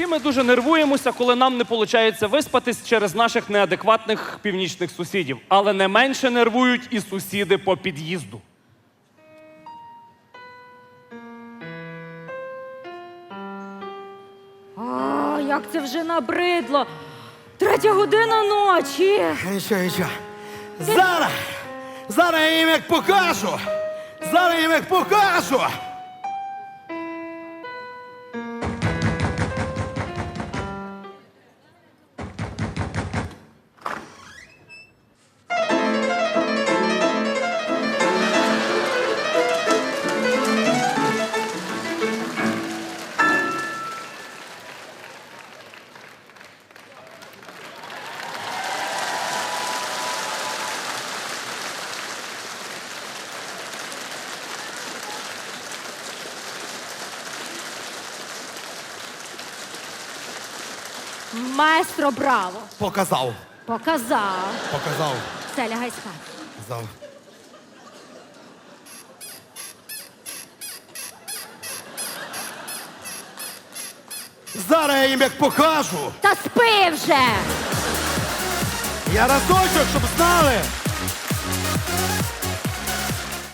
Всі ми дуже нервуємося, коли нам не виходить виспатись через наших неадекватних північних сусідів. Але не менше нервують і сусіди по під'їзду. А, як це вже набридло. Третя година ночі. Нічого, нічого. Зараз! Зараз я їм як покажу! Зараз я їм як покажу! Маестро Браво. Показав. Показав. Показав. Все, лягай спати. Показав. Зараз я їм як покажу! Та спи вже! Я разочок, щоб знали!